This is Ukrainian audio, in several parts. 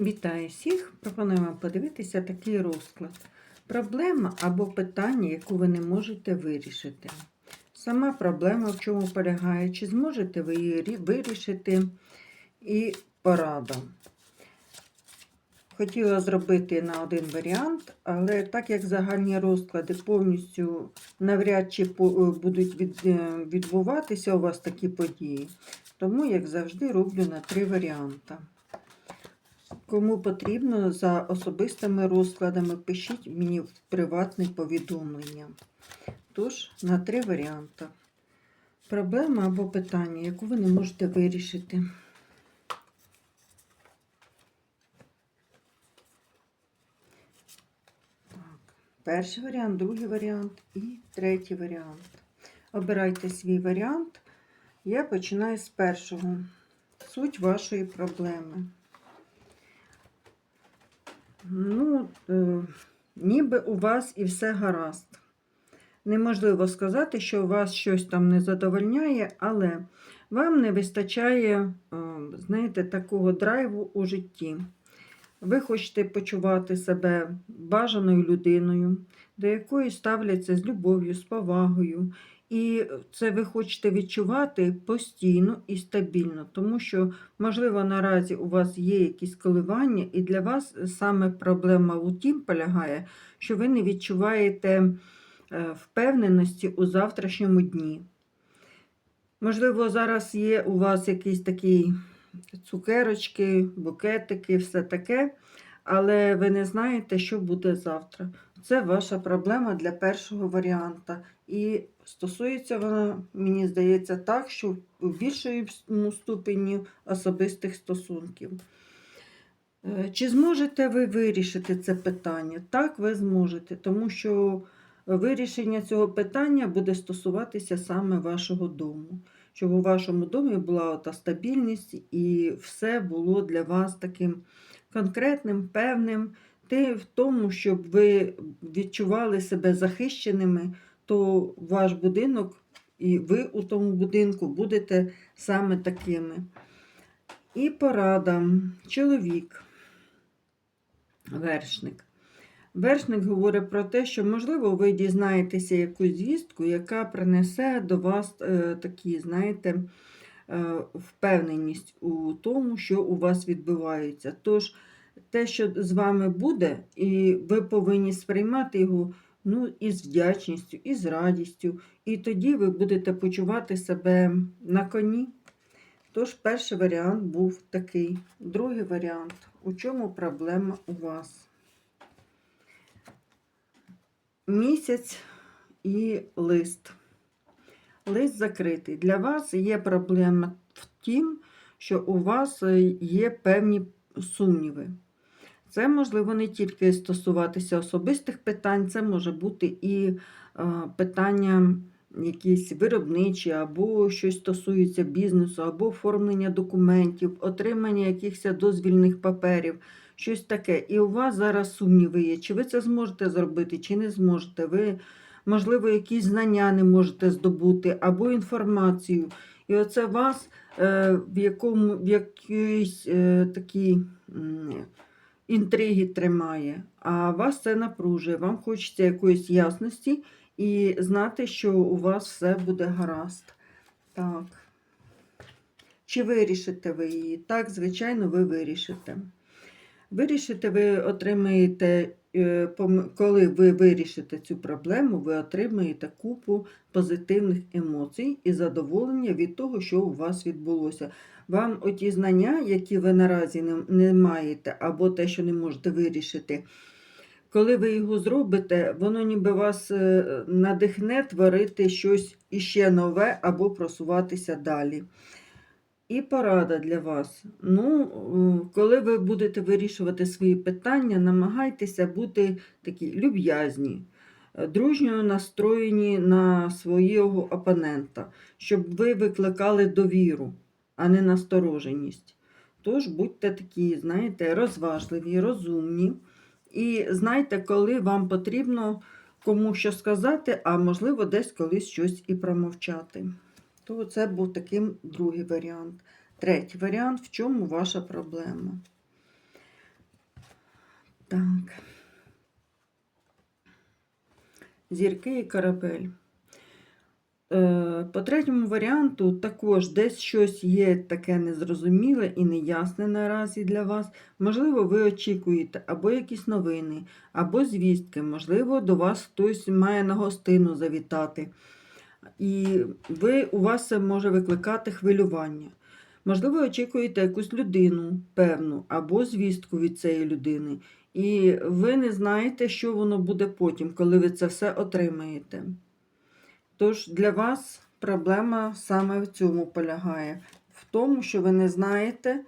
Вітаю всіх! Пропоную вам подивитися такий розклад. Проблема або питання, яку ви не можете вирішити. Сама проблема в чому полягає, чи зможете ви її вирішити і порада. Хотіла зробити на один варіант, але так як загальні розклади повністю навряд чи е, будуть е, відбуватися у вас такі події, тому, як завжди, роблю на три варіанти. Кому потрібно за особистими розкладами, пишіть мені в приватне повідомлення. Тож, на три варіанти. Проблема або питання, яку ви не можете вирішити. Так. Перший варіант, другий варіант і третій варіант. Обирайте свій варіант. Я починаю з першого. Суть вашої проблеми. Ну, е, ніби у вас і все гаразд. Неможливо сказати, що вас щось там не задовольняє, але вам не вистачає, е, знаєте, такого драйву у житті. Ви хочете почувати себе бажаною людиною, до якої ставляться з любов'ю, з повагою. І це ви хочете відчувати постійно і стабільно, тому що, можливо, наразі у вас є якісь коливання, і для вас саме проблема у тім полягає, що ви не відчуваєте е, впевненості у завтрашньому дні. Можливо, зараз є у вас якісь такі цукерочки, букетики, все таке, але ви не знаєте, що буде завтра. Це ваша проблема для першого варіанта. І стосується вона, мені здається, так, що в більшому ступені особистих стосунків. Е, Чи зможете ви вирішити це питання? Так, ви зможете, тому що вирішення цього питання буде стосуватися саме вашого дому. Щоб у вашому домі була та стабільність і все було для вас таким конкретним, певним, те в тому, щоб ви відчували себе захищеними, то ваш будинок і ви у тому будинку будете саме такими. І порада. Чоловік, вершник. Вершник говорить про те, що, можливо, ви дізнаєтеся якусь звістку, яка принесе до вас е, такі, знаєте, е, впевненість у тому, що у вас відбувається. Тож, те, що з вами буде, і ви повинні сприймати його ну, із вдячністю, із радістю, і тоді ви будете почувати себе на коні. Тож, перший варіант був такий. Другий варіант. У чому проблема у вас? Місяць і лист. Лист закритий. Для вас є проблема в тім, що у вас е, є певні сумніви. Це можливо не тільки стосуватися особистих питань, це може бути і е, питання якісь виробничі, або щось стосується бізнесу, або оформлення документів, отримання якихось дозвільних паперів, щось таке. І у вас зараз сумніви є, чи ви це зможете зробити, чи не зможете. Ви, можливо, якісь знання не можете здобути, або інформацію. І оце вас е, в якому в якійсь е, такій м, інтригі тримає, а вас це напружує. Вам хочеться якоїсь ясності і знати, що у вас все буде гаразд. Так. Чи вирішите ви її? Так, звичайно, ви вирішите. Вирішите, ви отримаєте, коли ви вирішите цю проблему, ви отримаєте купу позитивних емоцій і задоволення від того, що у вас відбулося. Вам оті знання, які ви наразі не, не маєте, або те, що не можете вирішити, коли ви його зробите, воно ніби вас е, надихне творити щось іще нове або просуватися далі. І порада для вас. Ну, е, коли ви будете вирішувати свої питання, намагайтеся бути такі люб'язні, е, дружньо настроєні на свого опонента, щоб ви викликали довіру, а не настороженість. Тож будьте такі, знаєте, розважливі, розумні. І знайте, коли вам потрібно кому що сказати, а можливо, десь колись щось і промовчати. То це був таким другий варіант. Третій варіант, в чому ваша проблема? Так. Зірки і корабель. Е, По третьому варіанту також десь щось є таке незрозуміле і неясне наразі для вас. Можливо, ви очікуєте або якісь новини, або звістки. Можливо, до вас хтось має на гостину завітати. І ви, у вас це може викликати хвилювання. Можливо, ви очікуєте якусь людину певну, або звістку від цієї людини. І ви не знаєте, що воно буде потім, коли ви це все отримаєте. Тож для вас проблема саме в цьому полягає, в тому, що ви не знаєте,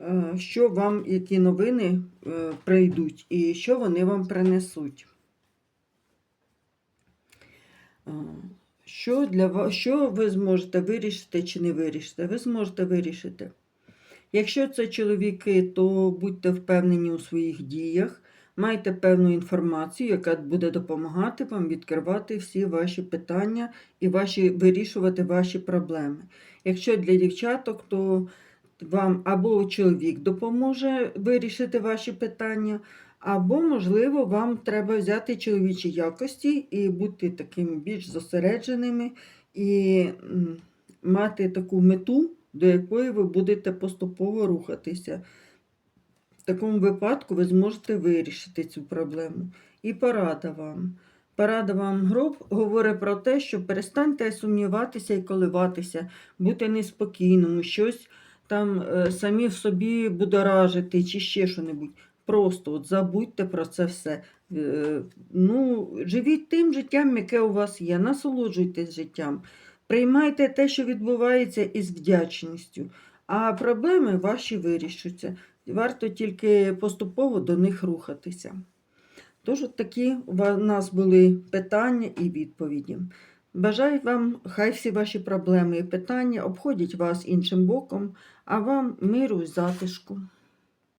е, що вам, які новини е, прийдуть і що вони вам принесуть. Що, для вас, що ви зможете вирішити чи не вирішити? Ви зможете вирішити. Якщо це чоловіки, то будьте впевнені у своїх діях, майте певну інформацію, яка буде допомагати вам відкривати всі ваші питання і ваші, вирішувати ваші проблеми. Якщо для дівчаток, то вам або чоловік допоможе вирішити ваші питання, або, можливо, вам треба взяти чоловічі якості і бути такими більш зосередженими і мати таку мету, до якої ви будете поступово рухатися. В такому випадку ви зможете вирішити цю проблему. І порада вам. Порада вам гроб говорить про те, що перестаньте сумніватися і коливатися, бути неспокійному, щось там е, самі в собі будоражити чи ще що-небудь. Просто от забудьте про це все. Е, Ну, живіть тим життям, яке у вас є, насолоджуйтесь життям. Приймайте те, що відбувається, із вдячністю, а проблеми ваші вирішуються. Варто тільки поступово до них рухатися. Тож, от такі у нас були питання і відповіді. Бажаю вам, хай всі ваші проблеми і питання обходять вас іншим боком, а вам миру і затишку.